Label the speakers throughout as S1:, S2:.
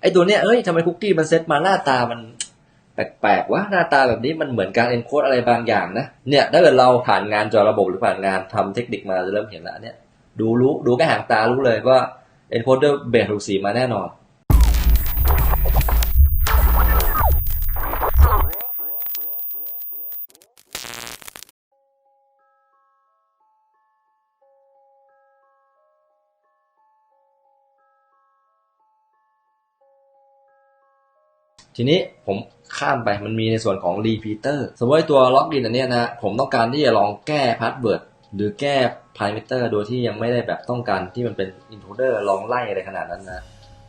S1: ไอ้ตัวเนี้ยเอ้ยทำไมคุกกี้มันเซตมาหน้าตามันแปลกๆวะหน้าตาแบบนี้มันเหมือนการเอนโคดอะไรบางอย่างนะเนี่ยถ้าเกิดเราผ่านงานจอระบบหรือผ่านงานทำเทคนิคมาจะเริ่มเห็นแล้วเนี่ยดูรู้ดูแค่หางตารู้เลยว่าเอนโคดด้วยเบสถูกสีมาแน่นอน ทีนี้ผมข้ามไปมันมีในส่วนของรีพีเตอร์สมมติตัวล็อกอินอันนี้นะผมต้องการที่จะลองแก้พาสเวิร์ดหรือแก้พารามิเตอร์โดยที่ยังไม่ได้แบบต้องการที่มันเป็นอินโทรเดอร์ลองไล่อะไรขนาดนั้นนะ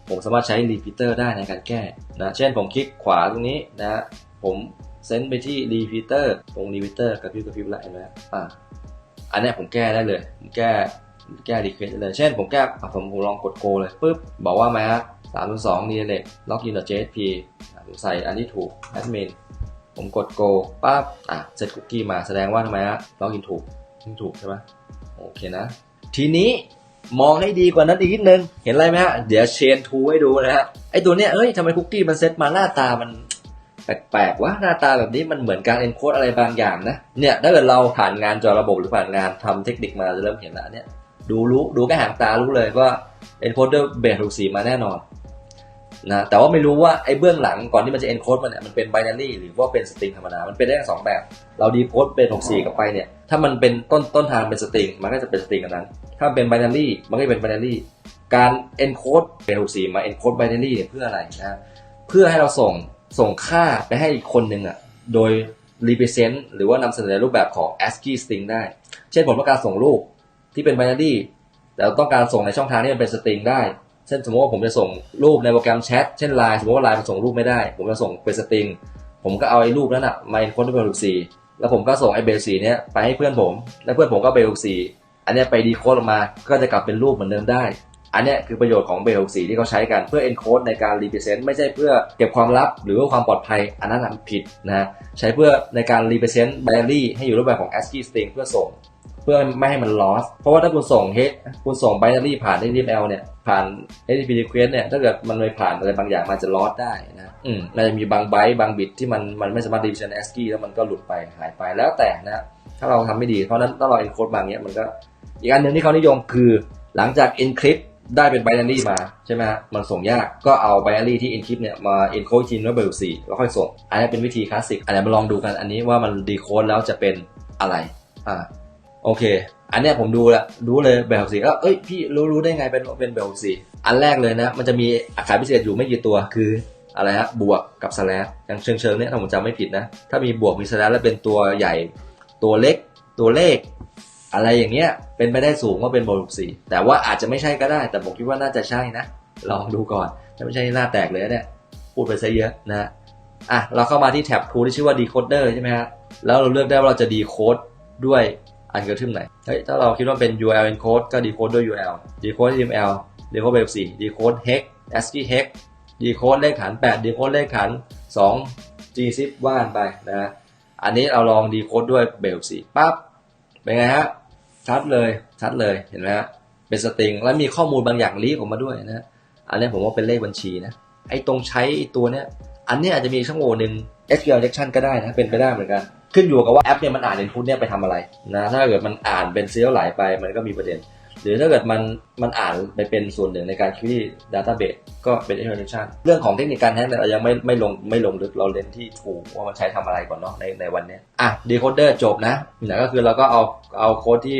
S1: ผมสามารถใช้รีพีเตอร์ได้ในการแก้นะเช่นผมคลิกขวาตรงนี้นะผมเซนไปที่รีพีเตอร์ตรงรีพีเตอร์กระพริบกระพริบแล้วเห็นไหมอะอันนี้ผมแก้ได้เลยแก้แก้รีเควสเลย เช่นผมแก้ผมลองกดโกเลยปุ๊บบอกว่าไหมฮะ 302 d l e c t login jsp ผมใส่อันที่ถูก admin ผมกด go ปั๊บ อะ เซตคุกกี้มาแสดงว่าทำไมฮะ login ถูกถูกใช่ไหมโอเคนะ ทีนี้มองให้ดีกว่านั้นอีกนิดนึง เห็นอะไรไหมฮะ เดี๋ยวเชนทูให้ดูนะฮะ ไอตัวเนี้ยเอ้ยทำไมคุกกี้มันเซตมาหน้าตามันแปลกๆวะหน้าตาแบบนี้มันเหมือนการเอนโคดอะไรบางอย่างนะ เนี่ยถ้าเกิดเราผ่านงานจอระบบหรือผ่านงานทำเทคนิคมาจะเริ่มเห็นแล้วเนี่ย ดูรู้ดูแค่หางตารู้เลยว่าเอนโคเดอร์เบสถูกสีมาแน่นอน นะแต่ว่าไม่รู้ว่าไอ้เบื้องหลังก่อนที่มันจะ encode มันเนี่ยมันเป็น binary หรือว่าเป็นสตริงธรรมดา มันเป็นได้ทั้งสองแบบ เรา decode เป็น 64กลับไปเนี่ย ถ้ามันเป็นต้นต้นทางเป็นสตริงมันก็จะเป็นสตริงอันนั้น ถ้าเป็น binary มันก็จะเป็น binary การ encode เป็น64มา encode binary เนี่ยเพื่ออะไรนะเพื่อให้เราส่งส่งค่าไปให้อีกคนหนึ่งอะโดย represent หรือว่านำเสนอรูปแบบของ ASCII string ได้ เช่นผมต้องการส่งรูปที่เป็น binary แต่เราต้องการส่งในช่องทางที่มันเป็นสตริงได้ เช่นสมมติว่าผมจะส่งรูปในโปรแกรมแชทเช่น Line สมมติว่า Line มันส่งรูปไม่ได้ ผมจะส่งเป็นสตริง ผมก็เอาไอ้รูปนั้นอะมา encode ด้วยเบลซีแล้วผมก็ส่งไอ้เบลซีเนี้ยไปให้เพื่อนผม แล้วเพื่อนผมก็เบลซีอันนี้ไปดีโคดออกมาก็จะกลับเป็นรูปเหมือนเดิมได้ อันนี้คือประโยชน์ของเบลซีที่เขาใช้กันเพื่อ encode ในการ represent ไม่ใช่เพื่อเก็บความลับหรือว่าความปลอดภัย อันนั้นผิดนะใช้เพื่อในการ represent binary ให้อยู่รูปแบบของ ASCII string เพื่อส่ง เพื่อไม่ให้มัน loss เพราะว่าถ้าคุณส่ง h คุณส่ง binary ผ่าน HTML เนี่ย ผ่าน HTTP request เนี่ย ถ้าเกิดมันไม่ผ่านอะไรบางอย่างมันจะ loss ได้นะ อืมมันจะมีบางไบต์บางบิตที่มันมันไม่สามารถ represent ASCII แล้วมันก็หลุดไปหายไปแล้วแต่นะ ถ้าเราทำไม่ดี เพราะนั้นถ้าเรา encode บางเนี้ยมันก็ อีกอันหนึ่งที่เขานิยมคือหลังจาก encrypt ได้เป็น binary มาใช่ไหมฮะ มันส่งยาก ก็เอา binary ที่ encrypt เนี่ยมา encode ทีด้วยเบล4แล้วค่อยส่ง อันนี้เป็นวิธีคลาสสิกอันนี้มาลองดูกัน อันนี้ว่ามัน decode แล้วจะเป็นอะไร อ่า โอเค อันเนี้ยผมดูล้วรู้เลยแบบสีก็เอ้ยพี่รู้รู้ได้ไงเป็นเป็นแบบสีอันแรกเลยนะ มันจะมีอักษรพิเศษอยู่ไม่กี่ตัวคืออะไรฮะบวกกับสแลชอย่างเชิงเชิงเนี่ยถ้าผมจำไม่ผิดนะ ถ้ามีบวกมีสแลชแล้วเป็นตัวใหญ่ตัวเล็กตัวเลข อะไรอย่างเงี้ยเป็นไปได้สูงว่าเป็นบวกสีแต่ว่าอาจจะไม่ใช่ก็ได้ แต่ผมคิดว่าน่าจะใช่นะ ลองดูก่อนถ้าไม่ใช่หน้าแตกเลยนะเนี่ยพูดไปซะเยอะนะอะเราเข้ามาที่แท็บ tool ที่ชื่อว่า decoder ใช่ไหมฮะแล้วเราเลือกได้ว่าเราจะ decode ด้วย อันเกิดขึ้นไหนเฮ้ยถ้าเราคิดว่าเป็น URL encode ก็ decode ด้วย URL decode HTML decode web 4 decode hex ASCII hex decode เลขฐาน 8 decode เลขฐาน 2 gzip ว่านไปนะอันนี้เราลอง decode ด้วย b e l 4ปั๊บเป็นไงฮะชัดเลยชัดเลยเห็นไหมฮะเป็นสตริงแล้วมีข้อมูลบางอย่างลีกออกมาด้วยนะอันนี้ผมว่าเป็นเลขบัญชีนะไอ้ตรงใช้ตัวเนี้ยอันเนี้ยอาจจะมีช่องโหว่หนึ่ง SQL injection ก็ได้นะเป็นไปได้เหมือนกัน ขึ้นอยู่กับว่าแอปเนี่ยมันอ่าน input เนี่ยไปทำอะไรนะถ้าเกิดมันอ่านเป็นเซียลไหลไปมันก็มีประเด็น หรือถ้าเกิดมันมันอ่านไปเป็นส่วนหนึ่งในการคิด database ก็เป็น SQL injection เรื่องของเทคนิคการแฮกเนี่ยเรายังไม่ไม่ลงไม่ลงลึกเราเล่นที่ถูกว่ามันใช้ทำอะไรก่อนเนาะในในวันนี้อะ decoder จบนะนะก็คือเราก็เอาเอาโค้ดที่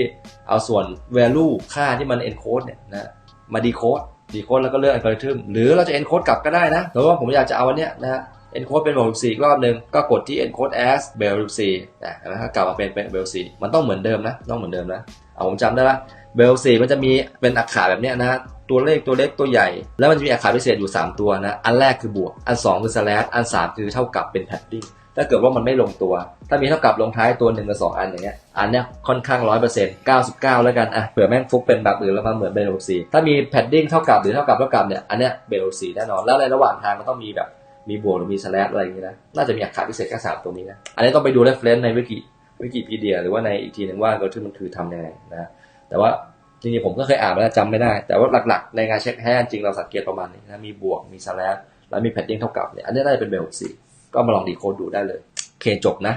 S1: เอาส่วน value ค่าที่มัน encode เนี่ยนะมา decode decode แล้วก็เลือก algorithm หรือเราจะ encode กลับก็ได้นะแต่ว่าผมอยากจะเอาอันเนี้ยนะฮะ encode เป็น bell 4อีกรอบหนึ่งก็กดที่ encode as bell 4นะแล้วก็กลับมาเป็นเป็น bell 4มันต้องเหมือนเดิมนะต้องเหมือนเดิมนะเอาผมจำได้ละ bell 4มันจะมีเป็นอักขระแบบเนี้ยนะตัวเลขตัวเล็กตัวใหญ่ แล้วมันจะมีอักขระพิเศษอยู่ 3 ตัวนะอันแรกคือบวก อัน 2 คือ slash อัน 3 คือเท่ากับเป็น padding ถ้าเกิดว่ามันไม่ลงตัว ถ้ามีเท่ากับลงท้ายตัวหนึ่งกับสองอันอย่างเงี้ย อันเนี้ยค่อนข้างร้อยเปอร์เซ็นต์เก้าสิบเก้าแล้วกัน อะ เผื่อแม่งฟุกเป็นแบบอื่นแล้วมาเหมือนเบลซีถ้ามีแพดดิ้งเท่ากับหรือเท่ากับเท่ากับเนี่ย อันเนี้ยเบลซีแน่นอน แล้วในระหว่างทางมันต้องมีแบบ มีบวกหรือมีสแลชอะไรอย่างงี้นะ น่าจะมีอักขระพิเศษแค่สามตรงนี้นะ อันนี้ต้องไปดูเรฟเฟนในวิกิวิกิพีเดียหรือว่าในอีกทีหนึ่งว่าก็ที่มันคือทำยังไงนะ แต่ว่าจริงๆผมก็เคยอ่านมาแล้วจำไม่ได้ แต่ว่าหลักๆ ในงานเช็คแฮนจริงเราสังเกตประมาณนี้นะ มีบวก มีสแลชแล้วมีแพดดิ้งเท่ากับเนี่ย อันนี้ได้เป็นเบลสี่ก็มาลองดีโคดดูได้เลย เคจบนะ